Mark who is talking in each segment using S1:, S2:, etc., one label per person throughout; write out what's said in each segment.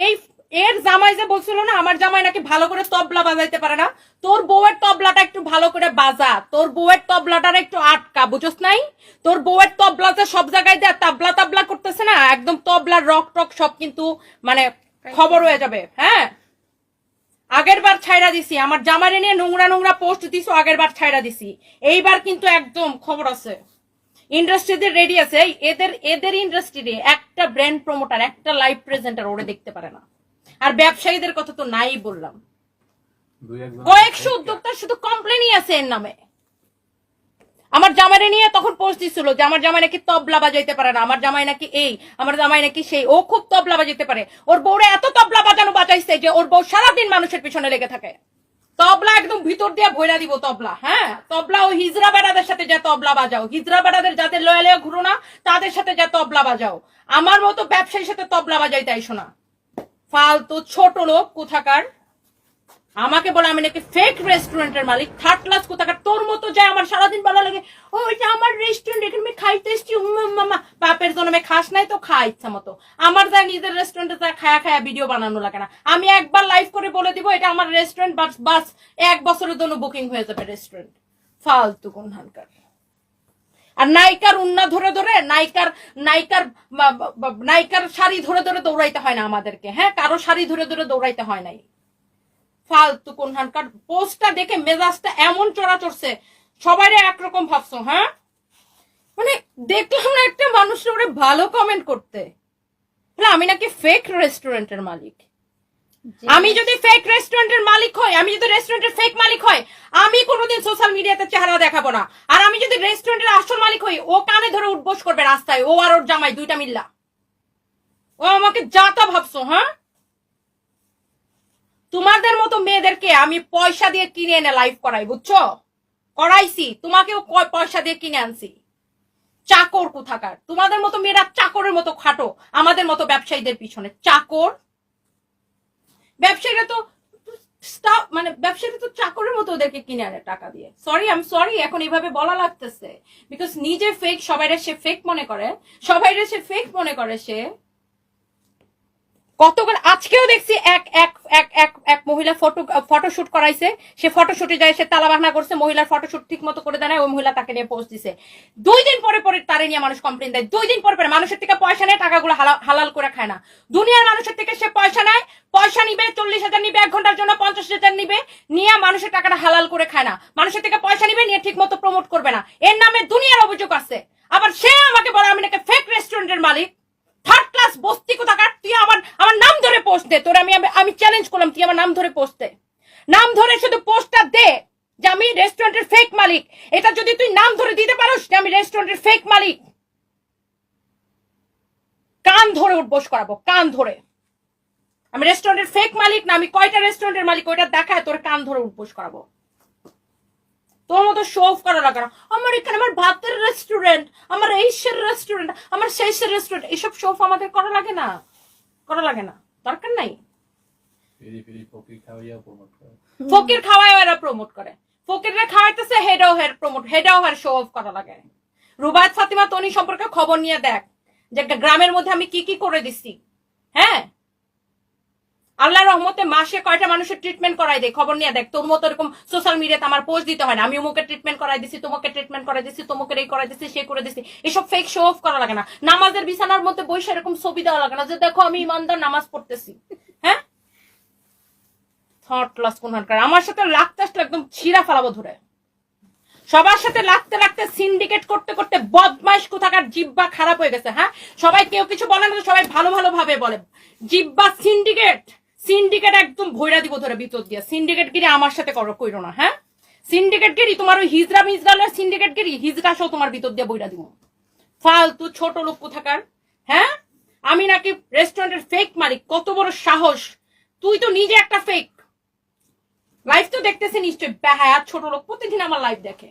S1: এই এর জামাই যে বলছিল না, আমার জামাই নাকি ভালো করে তবলা বাজাইতে পারে না। তোর বউয়ের তবলাটা একটু ভালো করে বাজা। তোর বউয়ের তবলাটার একটু আটকা, বুঝোস নাই? তোর বউয়ের তবলাতে সব জায়গায় দেয়, তাবলা তাবলা করতেছে না, একদম তবলার রক টক সব কিন্তু মানে খবর হয়ে যাবে হ্যাঁ? আগের বার ছাইরা দিছি, আমার জামাইরে নিয়ে নোংরা নোংরা পোস্ট দিছো, আগের বার ছাইরা দিছি। এইবার কিন্তু একদম খবর আছে। ইন্ডাস্ট্রিতে রেডি আছে। এদের এদের ইন্ডাস্ট্রিতে একটা ব্র্যান্ড প্রমোটার একটা লাইভ প্রেজেন্টার ওরে দেখতে পারে না। আর ব্যবসায়ীদের কথা তো নাই বললাম। কয়েকশো উদ্যোক্তার শুধু কমপ্লেনই আছে এর নামে। আমার জামাইরে নিয়ে তখন পোস্ট যে আমার জামাই নাকি তবলা বাজাইতে পারে না। আমার জামাই নাকি এই আমার জামাই নাকি সেই। ও খুব তবলা বাজাইতে পারে। ওর বউরে এত তবলা বাজানো বাজাইছে যে ওর বউ সারাদিন মানুষের পিছনে লেগে থাকে। তবলা একদম ভিতর দিয়ে ভয়রা দিব তবলা হ্যাঁ? তবলা ও হিজরা বেড়াদের সাথে যা তবলা বাজাও। হিজরা বেড়াদের যাতে লয়া লয়া ঘুরো না, তাদের সাথে যা তবলা বাজাও। আমার মতো ব্যবসায়ীর সাথে তবলা বাজাই তাই শোনা ফালতু ছোট লোক কোথাকার? আমাকে বলে আমি নাকি ফেক রেস্টুরেন্টের মালিক থার্ড ক্লাস কোথাকার, তোর মতো যায় আমার সারাদিন ভালো লাগে। ও আমার রেস্টুরেন্ট এখানে আমি খাইতে এসছি। বাপের জন্মে খাস নাই তো, খা ইচ্ছা মতো। আমার যা নিজের রেস্টুরেন্টে যা খায়া খায়া ভিডিও বানানো লাগে না। আমি একবার লাইভ করে বলে দিব, এটা আমার রেস্টুরেন্ট বাস বাস এক বছরের জন্য বুকিং হয়ে যাবে রেস্টুরেন্ট ফালতু কোন আর নায়িকার উন্না ধরে ধরে, নায়িকার নায়িকার নায়িকার শাড়ি ধরে ধরে দৌড়াইতে হয় না আমাদেরকে হ্যাঁ? কারও শাড়ি ধরে ধরে দৌড়াইতে হয় নাই। ফালতু কোন হানকার পোস্টটা দেখে মেজাজটা এমন চড়া চড়ছে। সবাই একরকম ভাবছ হ্যাঁ? মানে দেখলাম না একটা মানুষের উপরে ভালো কমেন্ট করতে। আমি নাকি ফেক রেস্টুরেন্টের মালিক? আমি যদি ফেক রেস্টুরেন্টের মালিক হই আমি যদি রেস্টুরেন্টের ফেক মালিক হয় আমি কোনোদিন সোশ্যাল মিডিয়াতে চেহারা দেখাবো না। আর আমি যদি রেস্টুরেন্টের আসল মালিক হই ও কানে ধরে উঠবোস করবে রাস্তায় ও আর ওর জামাই দুইটা মিল্লা। ও আমাকে যাতা ভাবছ হ্যাঁ? তোমাদের মতো মেয়েদেরকে আমি পয়সা দিয়ে কিনে এনে লাইভ করাই, বুঝছ? করাইছি, তোমাকেও পয়সা দিয়ে কিনে আনছি। চাকর কোথাকার? তোমাদের মতো মেয়েরা চাকরের মতো খাটো, আমাদের মতো ব্যবসায়ীদের পিছনে। চাকর? ব্যবসায়ীরা তো স্টাফ মানে ব্যবসায়ীরা তো চাকরের মতো ওদেরকে কিনে আনে টাকা দিয়ে। সরি আই এম সরি এখন এইভাবে বলা লাগতেছে। বিকজ নিজে ফেক সবাইরে সে ফেক মনে করে। সবাইরে সে ফেক মনে করে সে। কতগুলো আজকেও দেখছি এক এক এক এক এক মহিলা ফটো, ফটোশুট করাইছে। সে ফটোশুটে যায়, সে তালা বাহানা করছে, মহিলার ফটোশুট ঠিক মতো করে দেয় ওই মহিলা তাকে নিয়ে পোস্ট দিছে। দুই দিন পরে পরে তারে নিয়ে মানুষ কমপ্লেন দেয়। দুই দিন পরে পরে মানুষের থেকে পয়সা নেয়, টাকাগুলো হালা- হালাল করে খায় না। দুনিয়ার মানুষের থেকে সে পয়সা নেয়, পয়সা নিবে, চল্লিশ হাজার নিবে, এক ঘণ্টার জন্য পঞ্চাশ হাজার নিবে, নিয়ে মানুষের টাকাটা হালাল করে খায় না। মানুষের থেকে পয়সা নিবে, নিয়ে ঠিক মতো প্রমোট করবে না। এর নামে দুনিয়ার অভিযোগ আছে। আবার সে আমাকে বলে, আমি নাকি ফেক রেস্টুরেন্টের মালিক। থার্ড ক্লাস বস্তি কোথাকার? তুই আমার আমার নাম ধরে পোস্ট দে। তোর আমি, আমি- চ্যালেঞ্জ করলাম, তুই আমার নাম ধরে পোস্ট দে। নাম ধরে শুধু পোস্টটা দে, যে আমি রেস্টুরেন্টের ফেক মালিক। এটা যদি তুই নাম ধরে দিতে পারোস, যে আমি রেস্টুরেন্টের ফেক মালিক। কান ধরে উঠবোস করাবো, কান ধরে। আমি রেস্টুরেন্টের ফেক মালিক না, আমি কয়টা রেস্টুরেন্টের মালিক, ওইটা দেখায় তোর কান ধরে উঠবোস করাবো। তোর মতো শো অফ করা লাগে না। আমার এখানে আমার ভাতের রেস্টুরেন্ট আমার এইসের রেস্টুরেন্ট আমার সেইসের রেস্টুরেন্ট এসব শো অফ আমাদের করা লাগে না। করা লাগে না। দরকার নাই?
S2: ফকির
S1: খাওয়ায় এরা প্রমোট করে। ফকিররা খাওয়াইতেছে হেড হেডাও হেড প্রমোট হেড হেডাও হেড শো অফ করা লাগে। রুবায়ত ফাতিমা তনি সম্পর্কে খবর নিয়ে দেখ। যে একটা গ্রামের মধ্যে আমি কি কি করে দিচ্ছি হ্যাঁ? আল্লাহ রহমতে মাসে কয়টা মানুষের ট্রিটমেন্ট করাই দেয়? খবর নিয়ে দেখ, তোর মতো এরকম সোশ্যাল মিডিয়াতে আমার পোস্ট দিতে হয় না। আমি অমুকে ট্রিটমেন্ট করাই দিছি, তোমাকে ট্রিটমেন্ট করাই দিছি তোমাকে এই করাই দিছি, সে করে দিছি। এসব ফেক শো অফ করা লাগে না। নামাজের বিছানার মধ্যে বসে এরকম ছবি দেওয়া লাগে না যে, দেখো, আমি ইমানদার, নামাজ পড়তেছি। হ্যাঁ? ক্লাস কোন আমার সাথে লাগতে আসলে একদম ছিঁড়া ফেলাবো ধরে। সবার সাথে লাগতে লাগতে সিন্ডিকেট করতে করতে বদমাইশ কোথাকার জিব্বা খারাপ হয়ে গেছে হ্যাঁ? সবাই কেউ কিছু বলে না, সবাই ভালো ভালো ভাবে বলে। জিব্বা সিন্ডিকেট সিন্ডিকেট একদম ভৈরা দিব ধরে ভিতর দিয়ে। সিন্ডিকেট গিরি আমার সাথে করো, কইরো না হ্যাঁ? সিন্ডিকেট গিরি তোমার ওই হিজরা মিজরা সিন্ডিকেট গিরি হিজরা সহ তোমার ভিতর দিয়ে বইরা দিব। ফালতু ছোট লোক কোথাকার হ্যাঁ? আমি নাকি রেস্টুরেন্টের ফেক মালিক, কত বড় সাহস। তুই তো নিজে একটা ফেক লাইভ তো দেখতেছে নিশ্চয় বেহায়া ছোট লোক, প্রতিদিন আমার লাইভ দেখে।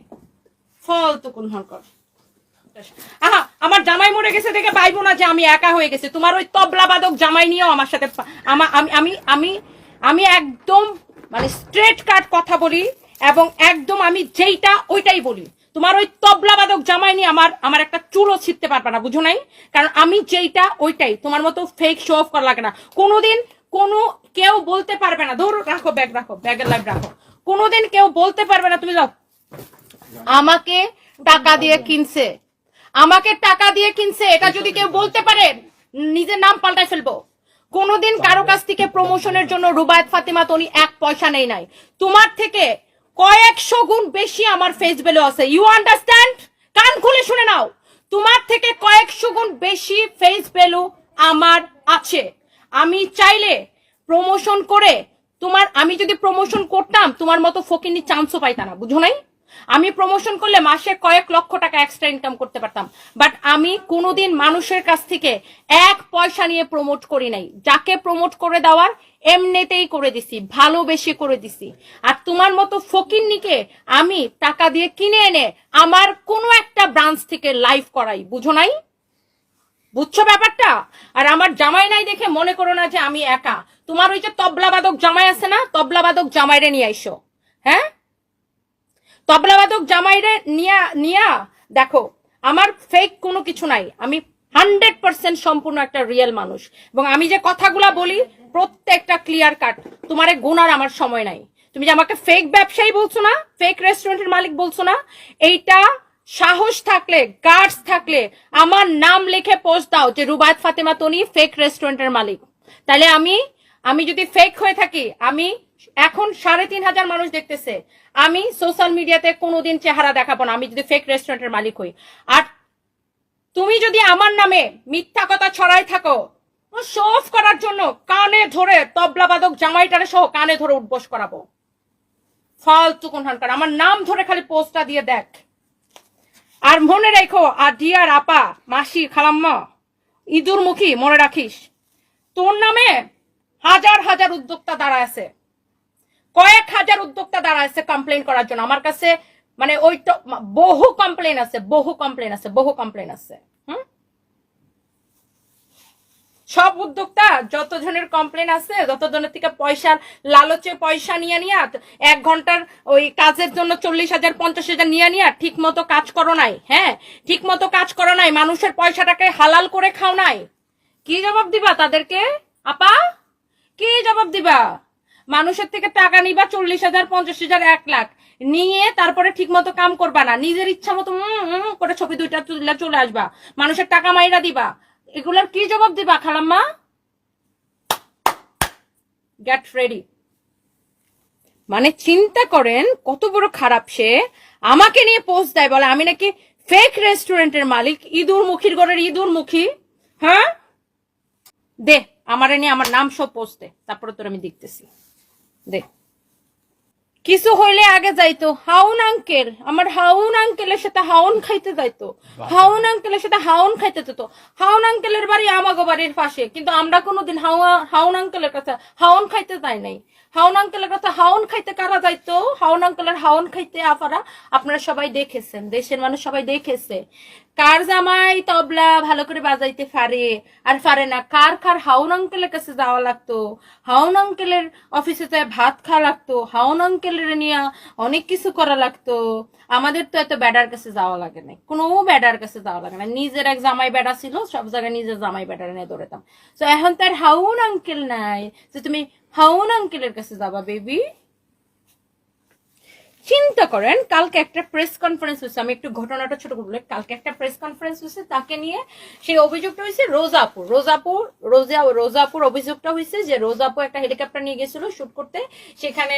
S1: ফল তো কোন হরকর আহা, আমার জামাই মরে গেছে দেখে পাইবো না যে আমি একা হয়ে গেছে। তোমার ওই তবলা বাদক জামাই নিয়েও আমার সাথে আমি আমি আমি আমি একদম মানে স্ট্রেট কাট কথা বলি এবং একদম আমি যেইটা ওইটাই বলি। তোমার ওই তবলা বাদক জামাই নিয়ে আমার আমার একটা চুলও ছিটতে পারবে না, বুঝো নাই? কারণ আমি যেইটা ওইটাই, তোমার মতো ফেক শো অফ করা লাগে না। কোনোদিন কোনো কেউ বলতে পারবে না, ধরো রাখো ব্যাগ রাখো ব্যাগের লাইভ রাখো। কোনোদিন কেউ বলতে পারবে না, তুমি যাও। আমাকে টাকা দিয়ে কিনছে। আমাকে টাকা দিয়ে কিনছে এটা যদি কেউ বলতে পারে নিজের নাম পাল্টাই ফেলব। কোনোদিন কারও কাছ থেকে প্রমোশনের জন্য রুবায়ত ফাতিমা তনি এক পয়সা নেই নাই। তোমার থেকে কয়েকশো গুণ বেশি আমার ফেস ভ্যালু আছে। ইউ আন্ডারস্ট্যান্ড কান খুলে শুনে নাও। তোমার থেকে কয়েকশো গুণ বেশি ফেস ভ্যালু আমার আছে। আমি চাইলে প্রমোশন করে তোমার আমি যদি প্রমোশন করতাম তোমার মতো ফকিনি চান্সও পাইতা না। বুঝো নাই? আমি প্রমোশন করলে মাসে কয়েক লক্ষ টাকা এক্সট্রা ইনকাম করতে পারতাম। বাট আমি কোনোদিন মানুষের কাছ থেকে এক পয়সা নিয়ে প্রমোট করি নাই। যাকে প্রমোট করে দেওয়ার এমনিতেই করে দিছি, ভালোবেসে করে দিছি। আর তোমার মতো ফকিন্নিকে আমি টাকা দিয়ে কিনে এনে আমার কোনো একটা ব্রাঞ্চ থেকে লাইভ করাই, বুঝো নাই? বুঝছ ব্যাপারটা? আর আমার জামাই নাই দেখে মনে করো না যে আমি একা। তোমার ওই যে তবলাবাদক জামাই আছে না? তবলাবাদক জামাইরে নিয়ে আইসো। হ্যাঁ? তবলাবাদক জামাইরে নিয়া নিয়া, দেখো, আমার ফেক কোনো কিছু নাই। আমি হান্ড্রেড পার্সেন্ট সম্পূর্ণ একটা রিয়েল মানুষ। এবং আমি যে কথাগুলা বলি, প্রত্যেকটা ক্লিয়ার কাট তোমারে গোনার আমার সময় নাই। তুমি যে আমাকে ফেক ব্যবসায়ী বলছো না ফেক রেস্টুরেন্টের মালিক বলছো না, এইটা সাহস থাকলে গার্ডস থাকলে, আমার নাম লিখে পোস্ট দাও যে রুবায়ত ফাতেমা তনি ফেক রেস্টুরেন্টের মালিক। তাহলে আমি আমি যদি ফেক হয়ে থাকি, আমি এখন সাড়ে তিন হাজার মানুষ দেখতেছে। আমি সোশ্যাল মিডিয়াতে কোনোদিন চেহারা দেখাবো না, আমি যদি ফেক রেস্টুরেন্টের মালিক হই। আর তুমি যদি আমার নামে মিথ্যা কথা ছড়াই থাকো শো অফ করার জন্য কানে ধরে তবলা তবলাবাদক জামাইটারে সহ কানে ধরে উঠবোস করাবো। ফালতু কোনখানকার, আমার নাম ধরে খালি পোস্টটা দিয়ে দেখ। আর মনে রেখো, আর ডিয়ার আপা, মাসি, খালাম্মা ইঁদুর মুখী মনে রাখিস, তোর নামে হাজার হাজার উদ্যোক্তা দাঁড়ায় আছে। কয়েক হাজার উদ্যোক্তা দাঁড়ায় আছে কমপ্লেন করার জন্য। আমার কাছে মানে ওই বহু কমপ্লেন আছে, বহু কমপ্লেন আছে, বহু কমপ্লেন আছে। হুম? সব উদ্যোক্তা যত জনের কমপ্লেন আছে যত জনের থেকে পয়সা, লালচে পয়সা নিয়ে নিয়া, এক ঘণ্টার ওই কাজের জন্য চল্লিশ হাজার, পঞ্চাশ হাজার নিয়ে নিয়া ঠিক মতো কাজ করো নাই হ্যাঁ? ঠিক মতো কাজ করো নাই, মানুষের পয়সাটাকে হালাল করে খাও নাই। কি জবাব দিবা তাদেরকে? আপা, কি জবাব দিবা? মানুষের থেকে টাকা নিবা চল্লিশ হাজার, পঞ্চাশ হাজার, এক লাখ। নিয়ে তারপরে ঠিক মতো কাম করবা না। নিজের ইচ্ছা মতো করে ছবি দুইটা তুলে চলে আসবা। মানুষের টাকা মাইরা দিবা। এগুলার কি জবাব দিবা খালাম্মা? গেট রেডি মানে চিন্তা করেন, কত বড় খারাপ সে। আমাকে নিয়ে পোস্ট দেয়, বলে, আমি নাকি ফেক রেস্টুরেন্টের মালিক, ইঁদুর মুখীর ঘরের ইঁদুর মুখী। হ্যাঁ? দে, আমারে নিয়ে আমার নাম সব পোস্ট দে। তারপরে তোর আমি দেখতেছি। দে। কিছু হইলে আগে যাইতো। হাউন আঙ্কেল আমার হাউন আঙ্কেলের সাথে হাউন খাইতে যাইতো। হাউন আঙ্কেলের সাথে হাউন খাইতে যেত। হাউন আঙ্কেলের বাড়ি আমাগো বাড়ির পাশে কিন্তু আমরা কোনোদিন হাউন আঙ্কেলের কাছে হাউন খাইতে যাই নাই। হাউন আঙ্কেলের কাছে হাউন খাইতে কারা যাইতো? হাউন আঙ্কেলের হাউন খাইতে আপারা আপনারা সবাই দেখেছেন। দেশের মানুষ সবাই দেখেছে। কার জামাই তবলা ভালো করে বাজাইতে পারে? আর পারে না। কার কার হাউন আঙ্কেলের কাছে যাওয়া লাগতো? হাউন আঙ্কেলের অফিসে যায় ভাত খাওয়া লাগতো। হাউন আঙ্কেলের নিয়ে অনেক কিছু করা লাগতো। আমাদের তো এত ব্যাডার কাছে যাওয়া লাগে না কোনো ব্যাডার কাছে যাওয়া লাগে না নিজের এক জামাই বেডা ছিল, সব জায়গায় নিজের জামাই বেডার নিয়ে দৌড়াতাম তো এখন তার হাউন আঙ্কেল নাই। যে তুমি হাউন আঙ্কেলের কাছে যাবা বেবি চিন্তা করেন, কালকে একটা প্রেস কনফারেন্স হয়েছে। আমি একটু ঘটনাটা ছোট করে বলি। কালকে একটা প্রেস কনফারেন্স হয়েছে, তাকে নিয়ে সেই অভিযোগটা হয়েছে রোজাপুর। রোজাপুর, রোজা, রোজাপুর অভিযোগটা হয়েছে যে রোজাপুর একটা হেলিকপ্টার নিয়ে গেছিল শুট করতে। সেখানে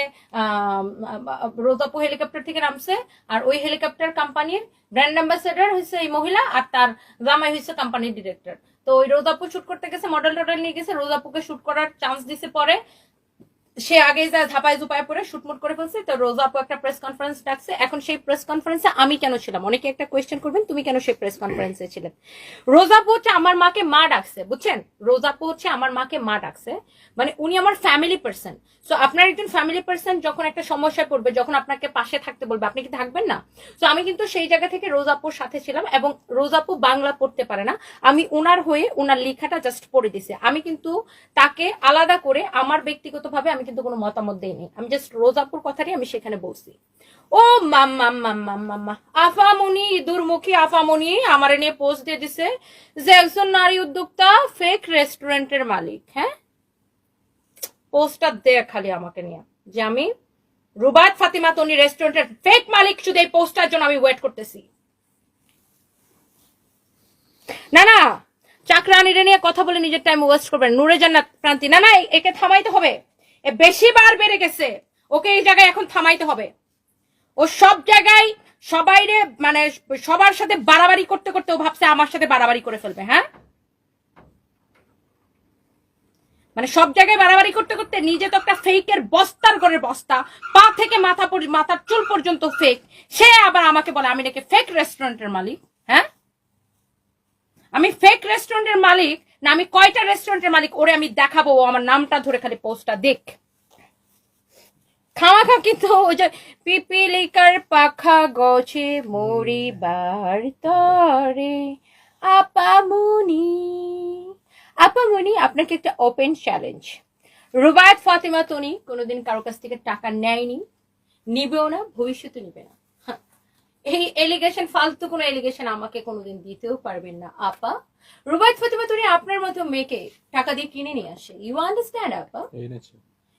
S1: রোজাপুর হেলিকপ্টার থেকে নামছে। আর ওই হেলিকপ্টার কোম্পানির ব্র্যান্ড অ্যাম্বাসেডার হয়েছে এই মহিলা আর তার জামাই হয়েছে কোম্পানির ডিরেক্টর তো ওই রোজাপুর শুট করতে গেছে মডেল টডেল নিয়ে গেছে। রোজাপুকে শুট করার চান্স দিছে পরে। সে আগে যা ঝাপায় ঝুপায় পরে শুটমুট করে ফেলছে। তো রোজা আপু একটা প্রেস কনফারেন্স ডাকছে। এখন সেই প্রেস কনফারেন্সে আমি কেন ছিলাম? অনেকে একটা কোয়েশ্চেন করবেন, তুমি কেন সেই প্রেস কনফারেন্সে ছিলেন রোজাপু হচ্ছে আমার মাকে মা ডাকছে, বুঝছেন? রোজাপু হচ্ছে আমার মাকে মা ডাকছে। মানে উনি আমার ফ্যামিলি পার্সন সো আপনার একজন ফ্যামিলি পার্সন যখন একটা সমস্যায় পড়বে, যখন আপনাকে পাশে থাকতে বলবে, আপনি কি থাকবেন না? তো আমি কিন্তু সেই জায়গা থেকে রোজাপুর সাথে ছিলাম এবং রোজাপু বাংলা পড়তে পারে না। আমি উনার হয়ে উনার লেখাটা জাস্ট পড়ে দিছি আমি কিন্তু তাকে আলাদা করে আমার ব্যক্তিগতভাবে আমি কিন্তু কোনো মতামত দেইনি। আমি জাস্ট রোজাপুর কথাটাই আমি সেখানে বলছি। ও মাম্মা মাম্মা মাম্মা আফামনি, দুর্মুখী আফামনি আমার নিয়ে পোস্ট দিয়ে দিছে যে একজন নারী উদ্যোক্তা ফেক রেস্টুরেন্টের মালিক হ্যাঁ? পোস্টটা দে খালি আমাকে নিয়ে। যে আমি রুবাত ফাতিমা তনি রেস্টুরেন্টের ফেক মালিক, শুধু এই পোস্টটার জন্য আমি ওয়েট করতেছি। না না চাকরানিরে নিয়ে কথা বলে নিজের টাইম ওয়েস্ট করবেন। নুরে জান্নাত প্রান্তি না না একে থামাইতে হবে। বেশি বার বেড়ে গেছে। ওকে এই জায়গায় এখন থামাইতে হবে। ও সব জায়গায় সবাইরে মানে সবার সাথে বাড়াবাড়ি করতে করতে ও ভাবছে আমার সাথে বাড়াবাড়ি করে ফেলবে হ্যাঁ? মানে সব জায়গায় বাড়াবাড়ি করতে করতে নিজে তো একটা ফেকের বস্তার করে বস্তা, পা থেকে মাথা মাথার চুল পর্যন্ত ফেক সে আবার আমাকে বলে, আমি নাকি ফেক রেস্টুরেন্টের মালিক হ্যাঁ? আমি ফেক রেস্টুরেন্টের মালিক না, আমি কয়টা রেস্টুরেন্টের মালিক, ওরে আমি দেখাবো, ও আমার নামটা ধরে খালি পোস্টটা দেখ। খাওয়া খামাখা কিন্তু ওই যে পিপিলিকার পাখা গছে মরি বার তরে। আপামুনি আপামুনি আপনাকে একটা ওপেন চ্যালেঞ্জ রুবায়ত ফাতেমা তনি কোনোদিন কারও কাছ থেকে টাকা নেয়নি, নিবেও না, ভবিষ্যতে নিবে না। এই এলিগেশন ফালতু কোনো এলিগেশন আমাকে কোনোদিন দিতেও পারবেন না আপা। রুবায়ত ফাতিমা তুমি আপনার মতো মেয়েকে টাকা দিয়ে কিনে নিয়ে আসে। ইউ আন্ডারস্ট্যান্ড আপা?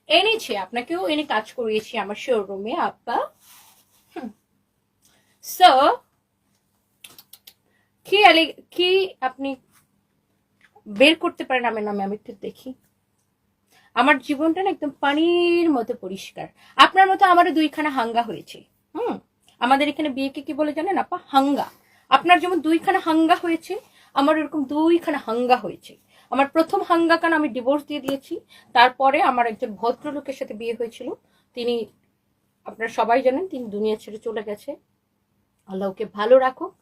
S2: এনেছে।
S1: আপনাকেও এনে কাজ করিয়েছি আমার শোরুমে আপা। সো কি কি আপনি বের করতে পারেন আমার নামে? আমি একটু দেখি। আমার জীবনটা না একদম পানির মতো পরিষ্কার। আপনার মতো আমারও দুইখানা হাঙ্গা হয়েছে। হুম। আমাদের এখানে বিয়েকে কি বলে জানেন আপা? হাঙ্গা। আপনার যেমন দুইখানা হাঙ্গা হয়েছে, আমার এরকম দুইখানা হাঙ্গা হয়েছে। আমার প্রথম হাঙ্গা কান আমি ডিভোর্স দিয়ে দিয়েছি, তারপরে আমার একজন ভদ্রলোকের সাথে বিয়ে হয়েছিল। তিনি, আপনারা সবাই জানেন, তিনি দুনিয়া ছেড়ে চলে গেছে। আল্লাহ ওকে ভালো রাখুক।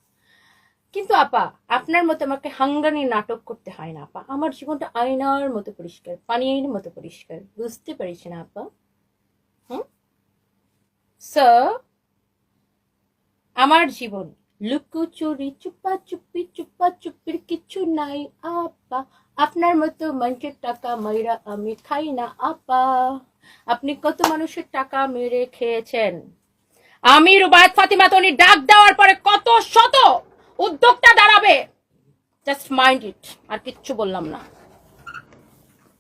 S1: কিন্তু আপা, আপনার মতো আমাকে হাঙ্গা নিয়ে নাটক করতে হয় না আপা? আমার জীবনটা আয়নার মতো পরিষ্কার, পানির মতো পরিষ্কার। বুঝতে পারিস না আপা? হুম? স্যার আমার জীবন। লুকোচুরি চুপা চুপি চুপা চুপির কিছু নাই, আপা। আপনার মতো মানুষের টাকা মাইরা আমি খাই না, আপা। আপনি কত মানুষের টাকা মেরে খেয়েছেন? আমি রুবায়ত ফাতিমা তনি ডাক দেওয়ার পরে কত শত উদ্যোক্তা দাঁড়াবে? জাস্ট মাইন্ড ইট আর কিচ্ছু বললাম না।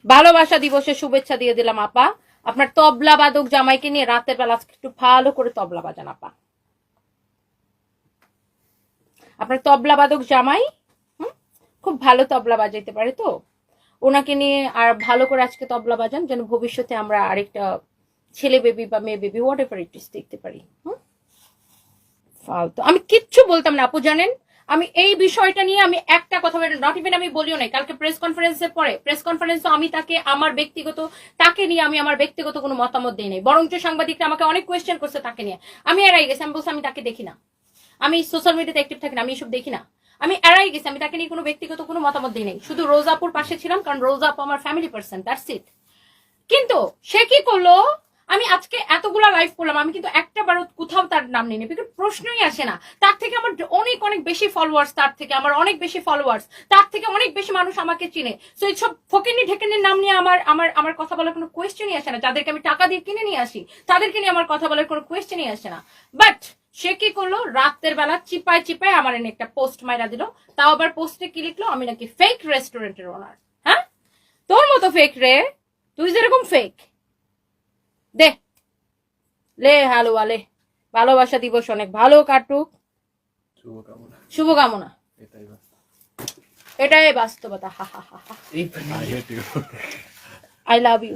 S1: ভালোবাসা দিবসে শুভেচ্ছা দিয়ে দিলাম, আপা। আপনার তবলা বাদক জামাইকে নিয়ে রাতের বেলা একটু ভালো করে তবলা বাজান, আপা। আপনার তবলা বাদক জামাই হুম, খুব ভালো তবলা বাজাইতে পারে তো? ওনাকে নিয়ে আর ভালো করে আজকে তবলা বাজান যেন ভবিষ্যতে আমরা আরেকটা ছেলে বেবি বা মেয়ে baby whatever it is দেখতে পারি হুম? আমি কিচ্ছু বলতাম না আপু জানেন? আমি এই বিষয়টা নিয়ে আমি একটা কথা নট ইভেন আমি বলিও নাই কালকে প্রেস কনফারেন্সের পরে প্রেস কনফারেন্সে আমি তাকে আমার ব্যক্তিগত তাকে নিয়ে আমি আমার ব্যক্তিগত কোনো মতামত দিই নাই বরঞ্চ সাংবাদিকরা আমাকে অনেক কোয়েশ্চেন করছে তাকে নিয়ে। আমি এড়াই গেছি আমি বলছি আমি তাকে দেখি না। আমি সোশ্যাল মিডিয়াতে অ্যাক্টিভ থাকি না, আমি এসব দেখি না। আমি এড়াই গেছি, আমি তাকে নিয়ে কোনো ব্যক্তিগত কোনো মতামত দিই নাই। শুধু রোজাপুর পাশে ছিলাম, কারণ রোজাপু আমার ফ্যামিলি পার্সন দ্যাটস ইট কিন্তু সে কি করল? আমি আজকে এতগুলা লাইভ করলাম, আমি কিন্তু একটা বারো কোথাও তার নাম নিই বিকজ প্রশ্নই আসে না। তার থেকে আমার অনেক অনেক বেশি ফলোয়ার্স তার থেকে, আমার অনেক বেশি ফলোয়ার্স তার থেকে অনেক বেশি মানুষ আমাকে চিনে। সো এইসব ফকিনি ঢেকেনির নাম নিয়ে আমার আমার আমার কথা বলার কোনো কোয়েশ্চেনই আসে না। যাদেরকে আমি টাকা দিয়ে কিনে নিয়ে আসি, তাদেরকে নিয়ে আমার কথা বলার কোনো কোয়েশ্চেনই আসে না। বাট সে কি করল? রাতের বেলা চিপায় চিপায় আমার এনে একটা পোস্ট মাইরা দিল। তাও আবার পোস্টে কি লিখলো? আমি নাকি ফেক রেস্টুরেন্টের ওনার হ্যাঁ? তোর মতো ফেক রে? তুই যেরকম ফেক দে। লে হ্যালো আলে ভালোবাসা দিবস অনেক ভালো কাটুক।
S2: শুভকামনা। এটাই
S1: বাস্তবতা। হা হা হা. I love you